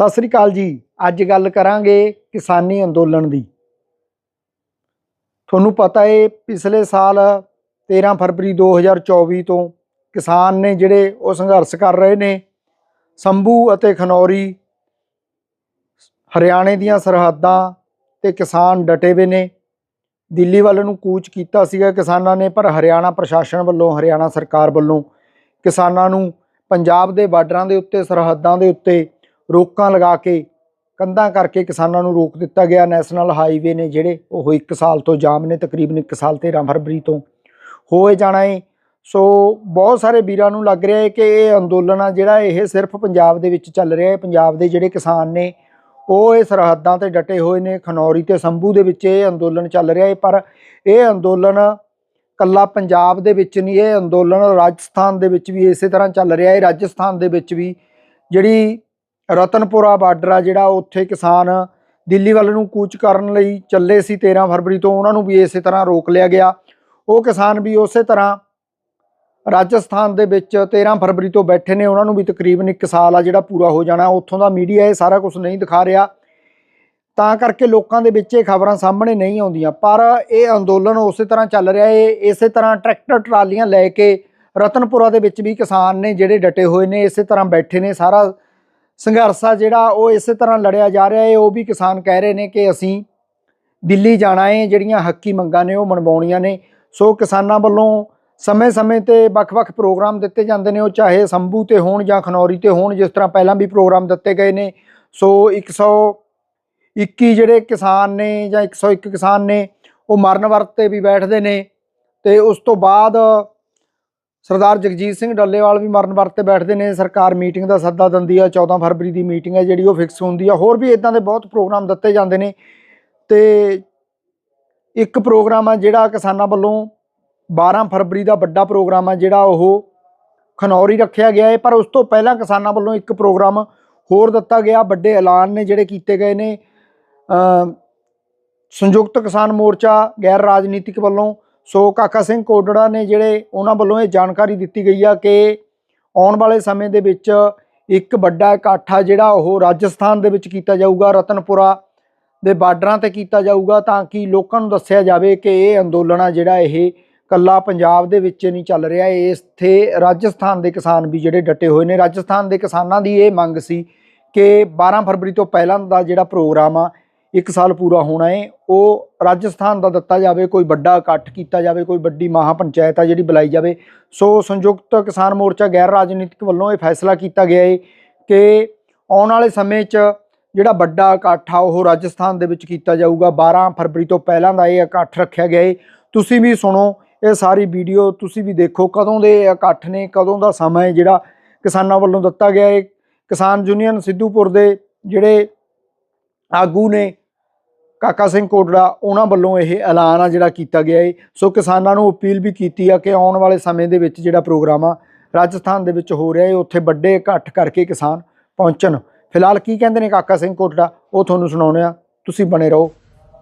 ਸਤਿ ਸ੍ਰੀ ਅਕਾਲ ਜੀ। ਅੱਜ ਗੱਲ ਕਰਾਂਗੇ ਕਿਸਾਨੀ ਅੰਦੋਲਨ ਦੀ। ਤੁਹਾਨੂੰ ਪਤਾ ਹੈ ਪਿਛਲੇ ਸਾਲ 13 ਫਰਵਰੀ 2024 ਤੋਂ ਕਿਸਾਨ ਨੇ ਜਿਹੜੇ ਉਹ ਸੰਘਰਸ਼ ਕਰ ਰਹੇ ਨੇ, ਸੰਭੂ ਅਤੇ ਖਨੌਰੀ, ਹਰਿਆਣੇ ਦੀਆਂ ਸਰਹੱਦਾਂ ਤੇ ਕਿਸਾਨ ਡਟੇ ਹੋਏ ਨੇ। ਦਿੱਲੀ ਵੱਲ ਨੂੰ ਕੂਚ ਕੀਤਾ ਸੀਗਾ ਕਿਸਾਨਾਂ ਨੇ, ਪਰ ਹਰਿਆਣਾ ਪ੍ਰਸ਼ਾਸਨ ਵੱਲੋਂ, ਹਰਿਆਣਾ ਸਰਕਾਰ ਵੱਲੋਂ ਕਿਸਾਨਾਂ ਨੂੰ ਪੰਜਾਬ ਦੇ ਬਾਰਡਰਾਂ ਦੇ ਉੱਤੇ, ਸਰਹੱਦਾਂ ਦੇ ਉੱਤੇ ਰੋਕਾਂ ਲਗਾ ਕੇ, ਕੰਧਾਂ ਕਰਕੇ ਕਿਸਾਨਾਂ ਨੂੰ ਰੋਕ ਦਿੱਤਾ ਗਿਆ। ਨੈਸ਼ਨਲ ਹਾਈਵੇ ਨੇ ਜਿਹੜੇ ਉਹ 1 ਸਾਲ ਤੋਂ ਜਾਮ ਨੇ, ਤਕਰੀਬਨ 1 ਸਾਲ 13 ਫਰਵਰੀ ਤੋਂ ਹੋਏ ਜਾਣਾ ਹੈ ਸੋ ਬਹੁਤ ਸਾਰੇ ਵੀਰਾਂ ਨੂੰ ਲੱਗ ਰਿਹਾ ਹੈ ਕਿ ਇਹ ਅੰਦੋਲਨ ਆ ਜਿਹੜਾ ਇਹ ਸਿਰਫ ਪੰਜਾਬ ਦੇ ਵਿੱਚ ਚੱਲ ਰਿਹਾ ਹੈ ਪੰਜਾਬ ਦੇ ਜਿਹੜੇ ਕਿਸਾਨ ਨੇ, ਉਹ ਇਹ ਸਰਹੱਦਾਂ ਤੇ ਡਟੇ ਹੋਏ ਨੇ। ਖਨੌਰੀ ਤੇ ਸੰਭੂ ਦੇ ਵਿੱਚ ਇਹ ਅੰਦੋਲਨ ਚੱਲ ਰਿਹਾ ਹੈ ਪਰ ਇਹ ਅੰਦੋਲਨ ਕੱਲਾ ਪੰਜਾਬ ਦੇ ਵਿੱਚ ਨਹੀਂ ਇਹ ਅੰਦੋਲਨ ਰਾਜਸਥਾਨ ਦੇ ਵਿੱਚ ਵੀ ਇਸੇ ਤਰ੍ਹਾਂ ਚੱਲ ਰਿਹਾ ਹੈ ਰਾਜਸਥਾਨ ਦੇ ਵਿੱਚ ਵੀ ਜਿਹੜੀ ਰਤਨਪੁਰਾ ਬਾਰਡਰ ਆ ਜਿਹੜਾ ਉੱਥੇ ਕਿਸਾਨ ਦਿੱਲੀ ਵੱਲ ਨੂੰ ਕੂਚ ਕਰਨ ਲਈ ਚੱਲੇ ਸੀ 13 ਫਰਵਰੀ ਤੋਂ, ਉਹਨਾਂ ਨੂੰ ਵੀ ਇਸੇ ਤਰ੍ਹਾਂ ਰੋਕ ਲਿਆ ਗਿਆ। ਉਹ ਕਿਸਾਨ ਵੀ ਉਸੇ ਤਰ੍ਹਾਂ ਰਾਜਸਥਾਨ ਦੇ ਵਿੱਚ 13 ਫਰਵਰੀ ਤੋਂ ਬੈਠੇ ਨੇ, ਉਹਨਾਂ ਨੂੰ ਵੀ ਤਕਰੀਬਨ 1 ਸਾਲ ਆ ਜਿਹੜਾ ਪੂਰਾ ਹੋ ਜਾਣਾ। ਉੱਥੋਂ ਦਾ ਮੀਡੀਆ ਇਹ ਸਾਰਾ ਕੁਝ ਨਹੀਂ ਦਿਖਾ ਰਿਹਾ। ਤਾਂ ਕਰਕੇ ਲੋਕਾਂ ਦੇ ਵਿੱਚ ਇਹ ਖਬਰਾਂ ਸਾਹਮਣੇ ਨਹੀਂ ਆਉਂਦੀਆਂ। ਪਰ ਇਹ ਅੰਦੋਲਨ ਉਸੇ ਤਰ੍ਹਾਂ ਚੱਲ ਰਿਹਾ ਹੈ ਇਸੇ ਤਰ੍ਹਾਂ ਟਰੈਕਟਰ, ਟਰਾਲੀਆਂ ਲੈ ਕੇ ਰਤਨਪੁਰਾ ਦੇ ਵਿੱਚ ਵੀ ਕਿਸਾਨ ਨੇ ਜਿਹੜੇ ਡਟੇ ਹੋਏ ਨੇ, ਇਸੇ ਤਰ੍ਹਾਂ ਬੈਠੇ ਨੇ। ਸਾਰਾ ਸੰਘਰਸ਼ ਆ ਜਿਹੜਾ ਉਹ ਇਸੇ ਤਰ੍ਹਾਂ ਲੜਿਆ ਜਾ ਰਿਹਾ ਹੈ। ਉਹ ਵੀ ਕਿਸਾਨ ਕਹਿ ਰਹੇ ਨੇ ਕਿ ਅਸੀਂ ਦਿੱਲੀ ਜਾਣਾ ਹੈ। ਜਿਹੜੀਆਂ ਹੱਕੀ ਮੰਗਾਂ ਨੇ ਉਹ ਮਨਵਾਉਣੀਆਂ ਨੇ। ਸੋ ਕਿਸਾਨਾਂ ਵੱਲੋਂ ਸਮੇਂ-ਸਮੇਂ ਤੇ ਵੱਖ-ਵੱਖ ਪ੍ਰੋਗਰਾਮ ਦਿੱਤੇ ਜਾਂਦੇ ਨੇ। ਉਹ ਚਾਹੇ ਸੰਭੂ ਤੇ ਹੋਣ ਜਾਂ ਖਨੌਰੀ ਤੇ ਹੋਣ, ਜਿਸ ਤਰ੍ਹਾਂ ਪਹਿਲਾਂ ਵੀ ਪ੍ਰੋਗਰਾਮ ਦਿੱਤੇ ਗਏ ਨੇ। ਸੋ 121 ਜਿਹੜੇ ਕਿਸਾਨ ਨੇ ਜਾਂ 101 ਕਿਸਾਨ ਨੇ, ਉਹ ਮਰਨ ਵਰਤ ਤੇ ਵੀ ਬੈਠਦੇ ਨੇ। ਤੇ ਉਸ ਤੋਂ ਬਾਅਦ ਸਰਦਾਰ ਜਗਜੀਤ ਸਿੰਘ ਡੱਲੇਵਾਲ ਵੀ ਮਰਨ ਵਰਤ ਤੇ ਬੈਠਦੇ ਨੇ। ਸਰਕਾਰ ਮੀਟਿੰਗ ਦਾ ਸੱਦਾ ਦਿੰਦੀ ਆ। 14 ਫਰਵਰੀ ਦੀ ਮੀਟਿੰਗ ਹੈ ਜਿਹੜੀ ਉਹ ਫਿਕਸ ਹੁੰਦੀ ਆ। ਹੋਰ ਵੀ ਇਦਾਂ ਦੇ ਬਹੁਤ ਪ੍ਰੋਗਰਾਮ ਦਿੱਤੇ ਜਾਂਦੇ ਨੇ। ਤੇ ਇੱਕ ਪ੍ਰੋਗਰਾਮ ਆ ਜਿਹੜਾ ਕਿਸਾਨਾਂ ਵੱਲੋਂ 12 ਫਰਵਰੀ ਦਾ ਵੱਡਾ ਪ੍ਰੋਗਰਾਮ ਆ, ਜਿਹੜਾ ਉਹ ਖਨੌਰੀ ਰੱਖਿਆ ਗਿਆ ਹੈ ਪਰ ਉਸ ਤੋਂ ਪਹਿਲਾਂ ਕਿਸਾਨਾਂ ਵੱਲੋਂ ਇੱਕ ਪ੍ਰੋਗਰਾਮ ਹੋਰ ਦਿੱਤਾ ਗਿਆ। ਵੱਡੇ ਐਲਾਨ ਨੇ ਜਿਹੜੇ ਕੀਤੇ ਗਏ ਨੇ। ਸੰਯੁਕਤ ਕਿਸਾਨ ਮੋਰਚਾ, ਗੈਰ ਰਾਜਨੀਤਿਕ ਵੱਲੋਂ ਸੋ ਕਾਕਾ ਸਿੰਘ ਕੋਡੜਾ ਨੇ ਜਿਹੜੇ ਉਹਨਾਂ ਵੱਲੋਂ ਇਹ ਜਾਣਕਾਰੀ ਦਿੱਤੀ ਗਈ ਆ ਕਿ ਆਉਣ ਵਾਲੇ ਸਮੇਂ ਦੇ ਵਿੱਚ ਇੱਕ ਵੱਡਾ ਇਕੱਠ ਆ ਜਿਹੜਾ ਉਹ ਰਾਜਸਥਾਨ ਦੇ ਵਿੱਚ ਕੀਤਾ ਜਾਊਗਾ, ਰਤਨਪੁਰਾ ਦੇ ਬਾਰਡਰਾਂ ਤੇ ਕੀਤਾ ਜਾਊਗਾ ਤਾਂ ਕਿ ਲੋਕਾਂ ਨੂੰ ਦੱਸਿਆ ਜਾਵੇ ਕਿ ਇਹ ਅੰਦੋਲਨ ਆ ਜਿਹੜਾ ਇਹ ਕੱਲਾ ਪੰਜਾਬ ਦੇ ਵਿੱਚ ਨਹੀਂ ਚੱਲ ਰਿਹਾ। ਇੱਥੇ ਰਾਜਸਥਾਨ ਦੇ ਕਿਸਾਨ ਵੀ ਜਿਹੜੇ ਡਟੇ ਹੋਏ ਨੇ। ਰਾਜਸਥਾਨ ਦੇ ਕਿਸਾਨਾਂ ਦੀ ਇਹ ਮੰਗ ਸੀ ਕਿ 12 ਫਰਵਰੀ ਤੋਂ ਪਹਿਲਾਂ ਦਾ ਜਿਹੜਾ ਪ੍ਰੋਗਰਾਮ ਆ ਇੱਕ ਸਾਲ ਪੂਰਾ ਹੋਣਾ ਹੈ। ਉਹ ਰਾਜਸਥਾਨ ਦਾ ਦਿੱਤਾ ਜਾਵੇ, ਕੋਈ ਵੱਡਾ ਇਕੱਠ ਕੀਤਾ ਜਾਵੇ, ਕੋਈ ਵੱਡੀ ਮਹਾ ਪੰਚਾਇਤ ਆ ਜਿਹੜੀ ਬੁਲਾਈ ਜਾਵੇ। ਸੋ ਸੰਯੁਕਤ ਕਿਸਾਨ ਮੋਰਚਾ ਗੈਰ ਰਾਜਨੀਤਿਕ ਵੱਲੋਂ ਇਹ ਫੈਸਲਾ ਕੀਤਾ ਗਿਆ ਹੈ ਕਿ ਆਉਣ ਵਾਲੇ ਸਮੇਂ 'ਚ ਜਿਹੜਾ ਵੱਡਾ ਇਕੱਠ ਆ, ਉਹ ਰਾਜਸਥਾਨ ਦੇ ਵਿੱਚ ਕੀਤਾ ਜਾਊਗਾ। 12 ਫਰਵਰੀ ਤੋਂ ਪਹਿਲਾਂ ਦਾ ਇਹ ਇਕੱਠ ਰੱਖਿਆ ਗਿਆ ਹੈ ਤੁਸੀਂ ਵੀ ਸੁਣੋ ਇਹ ਸਾਰੀ ਵੀਡੀਓ, ਤੁਸੀਂ ਵੀ ਦੇਖੋ ਕਦੋਂ ਦੇ ਇਕੱਠ ਨੇ, ਕਦੋਂ ਦਾ ਸਮਾਂ ਹੈ ਜਿਹੜਾ ਕਿਸਾਨਾਂ ਵੱਲੋਂ ਦਿੱਤਾ ਗਿਆ ਹੈ ਕਿਸਾਨ ਯੂਨੀਅਨ ਸਿੱਧੂਪੁਰ ਦੇ ਜਿਹੜੇ ਆਗੂ ਨੇ ਕਾਕਾ ਸਿੰਘ ਕੋਟੜਾ ਉਹਨਾਂ ਵੱਲੋਂ ਇਹ ਐਲਾਨ ਆ ਜਿਹੜਾ ਕੀਤਾ ਗਿਆ ਏ। ਸੋ ਕਿਸਾਨਾਂ ਨੂੰ ਅਪੀਲ ਵੀ ਕੀਤੀ ਆ ਕਿ ਆਉਣ ਵਾਲੇ ਸਮੇਂ ਦੇ ਵਿੱਚ ਜਿਹੜਾ ਪ੍ਰੋਗਰਾਮ ਆ, ਰਾਜਸਥਾਨ ਦੇ ਵਿੱਚ ਹੋ ਰਿਹਾ ਏ, ਉੱਥੇ ਵੱਡੇ ਇਕੱਠ ਕਰਕੇ ਕਿਸਾਨ ਪਹੁੰਚਣ। ਫਿਲਹਾਲ ਕੀ ਕਹਿੰਦੇ ਨੇ ਕਾਕਾ ਸਿੰਘ ਕੋਟੜਾ ਉਹ ਤੁਹਾਨੂੰ ਸੁਣਾਉਂਦੇ ਆ। ਤੁਸੀਂ ਬਣੇ ਰਹੋ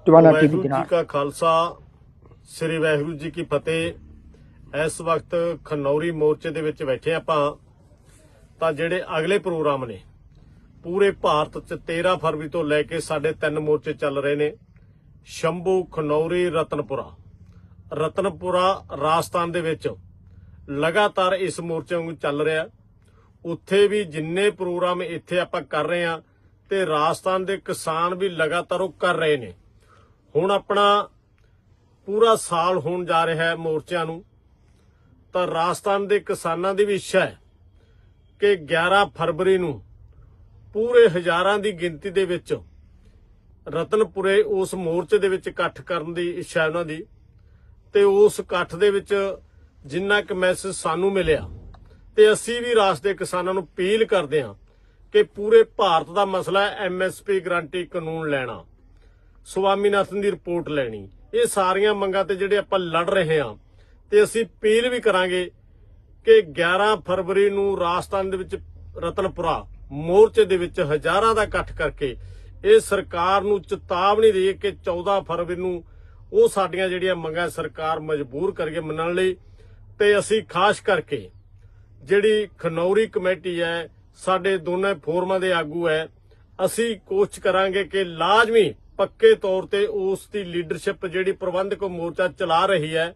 ਜਵਾਨਾ ਟੀਵੀ ਵਾਹਿਗੁਰੂ ਦੇ ਜੀ ਕਾ ਖਾਲਸਾ, ਸ੍ਰੀ ਵਾਹਿਗੁਰੂ ਜੀ ਕੀ ਫਤਿਹ। ਇਸ ਵਕਤ ਖਨੌਰੀ ਮੋਰਚੇ ਦੇ ਵਿੱਚ ਬੈਠੇ ਆਪਾਂ। ਤਾਂ ਜਿਹੜੇ ਅਗਲੇ ਪ੍ਰੋਗਰਾਮ ਨੇ ਪੂਰੇ ਭਾਰਤ 'ਚ 13 ਫਰਵਰੀ ਤੋਂ ਲੈ ਕੇ ਸਾਡੇ ਤਿੰਨ ਮੋਰਚੇ ਚੱਲ ਰਹੇ ਨੇ। ਸ਼ੰਭੂ, ਖਨੌਰੀ, ਰਤਨਪੁਰਾ। ਰਤਨਪੁਰਾ ਰਾਜਸਥਾਨ ਦੇ ਵਿੱਚ ਲਗਾਤਾਰ ਇਸ ਮੋਰਚੇ ਨੂੰ ਚੱਲ ਰਿਹਾ। ਉੱਥੇ ਵੀ ਜਿੰਨੇ ਪ੍ਰੋਗਰਾਮ ਇੱਥੇ ਆਪਾਂ ਕਰ ਰਹੇ ਆ ਤੇ ਰਾਜਸਥਾਨ ਦੇ ਕਿਸਾਨ ਵੀ ਲਗਾਤਾਰ ਉਹ ਕਰ ਰਹੇ ਨੇ। ਹੁਣ ਆਪਣਾ ਪੂਰਾ ਸਾਲ ਹੋਣ ਜਾ ਰਿਹਾ ਹੈ ਮੋਰਚਿਆਂ ਨੂੰ। ਤਾਂ ਰਾਜਸਥਾਨ ਦੇ ਕਿਸਾਨਾਂ ਦੀ ਵੀ ਇੱਛਾ ਹੈ ਕਿ 11 ਫਰਵਰੀ ਨੂੰ ਪੂਰੇ ਹਜ਼ਾਰਾਂ ਦੀ ਗਿਣਤੀ ਦੇ ਵਿੱਚ ਰਤਨਪੁਰੇ ਉਸ ਮੋਰਚੇ ਦੇ ਵਿੱਚ ਇਕੱਠ ਕਰਨ ਦੀ ਇੱਛਾ ਹੈ ਉਹਨਾਂ ਦੀ। ਤੇ ਉਸ ਇਕੱਠ ਦੇ ਵਿੱਚ ਜਿੰਨਾ ਕੁ ਮੈਸੇਜ ਸਾਨੂੰ ਮਿਲਿਆ, ਤੇ ਅਸੀਂ ਵੀ ਰਾਜ ਦੇ ਕਿਸਾਨਾਂ ਨੂੰ ਅਪੀਲ ਕਰਦੇ ਹਾਂ ਕਿ ਪੂਰੇ ਭਾਰਤ ਦਾ ਮਸਲਾ ਹੈ ਐਮਐਸਪੀ ਗਰੰਟੀ ਕਾਨੂੰਨ ਲੈਣਾ। ਸਵਾਮੀਨਾਥਨ ਦੀ ਰਿਪੋਰਟ ਲੈਣੀ। ਇਹ ਸਾਰੀਆਂ ਮੰਗਾਂ ਤੇ ਜਿਹੜੇ ਆਪਾਂ ਲੜ ਰਹੇ ਹਾਂ, ਤੇ ਅਸੀਂ ਅਪੀਲ ਵੀ ਕਰਾਂਗੇ ਕਿ 11 ਫਰਵਰੀ ਨੂੰ ਰਾਜਸਥਾਨ ਦੇ ਵਿੱਚ ਰਤਨਪੁਰਾ ਮੋਰਚੇ ਦੇ ਵਿੱਚ ਹਜ਼ਾਰਾਂ ਦਾ ਇਕੱਠ ਕਰਕੇ ਇਹ ਸਰਕਾਰ ਨੂੰ ਚੇਤਾਵਨੀ ਦੇਈਏ ਕਿ 14 ਫਰਵਰੀ ਨੂੰ ਉਹ ਸਾਡੀਆਂ ਜਿਹੜੀਆਂ ਮੰਗਾਂ ਸਰਕਾਰ ਮਜਬੂਰ ਕਰਕੇ ਮੰਨਣ ਲਈ। ਤੇ ਅਸੀਂ ਖਾਸ ਕਰਕੇ ਜਿਹੜੀ ਖਨੌਰੀ ਕਮੇਟੀ ਹੈ, ਸਾਡੇ ਦੋਨੇ ਫੋਰਮਾਂ ਦੇ ਆਗੂ ਹੈ, ਅਸੀਂ ਕੋਸ਼ਿਸ਼ ਕਰਾਂਗੇ ਕਿ ਲਾਜ਼ਮੀ ਪੱਕੇ ਤੌਰ ਤੇ ਉਸ ਦੀ ਲੀਡਰਸ਼ਿਪ ਜਿਹੜੀ ਪ੍ਰਬੰਧਕ ਮੋਰਚਾ ਚਲਾ ਰਹੀ ਹੈ,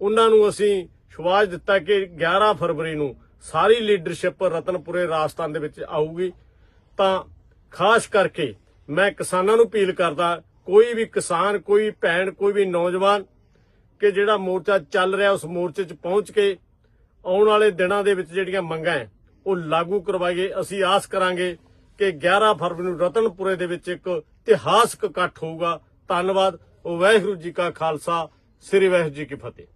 ਉਹਨਾਂ ਨੂੰ ਅਸੀਂ ਵਿਸ਼ਵਾਸ ਦਿੱਤਾ ਕਿ 11 ਫਰਵਰੀ ਨੂੰ ਸਾਰੀ ਲੀਡਰਸ਼ਿਪ ਰਤਨਪੁਰੇ, ਰਾਜਸਥਾਨ ਦੇ ਵਿੱਚ ਆਊਗੀ। ਤਾਂ ਖਾਸ ਕਰਕੇ ਮੈਂ ਕਿਸਾਨਾਂ ਨੂੰ ਅਪੀਲ ਕਰਦਾ, ਕੋਈ ਵੀ ਕਿਸਾਨ, ਕੋਈ ਭੈਣ, ਕੋਈ ਵੀ ਨੌਜਵਾਨ ਕਿ ਜਿਹੜਾ ਮੋਰਚਾ ਚੱਲ ਰਿਹਾ ਉਸ ਮੋਰਚੇ 'ਚ ਪਹੁੰਚ ਕੇ ਆਉਣ ਵਾਲੇ ਦਿਨਾਂ ਦੇ ਵਿੱਚ ਜਿਹੜੀਆਂ ਮੰਗਾਂ ਹੈ, ਉਹ ਲਾਗੂ ਕਰਵਾਈਏ। ਅਸੀਂ ਆਸ ਕਰਾਂਗੇ ਕਿ 11 ਫਰਵਰੀ ਨੂੰ ਰਤਨਪੁਰੇ ਦੇ ਵਿੱਚ ਇੱਕ ਇਤਿਹਾਸਕ ਇਕੱਠ ਹੋਊਗਾ। ਧੰਨਵਾਦ। ਵਾਹਿਗੁਰੂ ਜੀ ਕਾ ਖਾਲਸਾ। ਸ੍ਰੀ ਵਾਹਿਗੁਰੂ ਜੀ ਕੀ ਫਤਿਹ।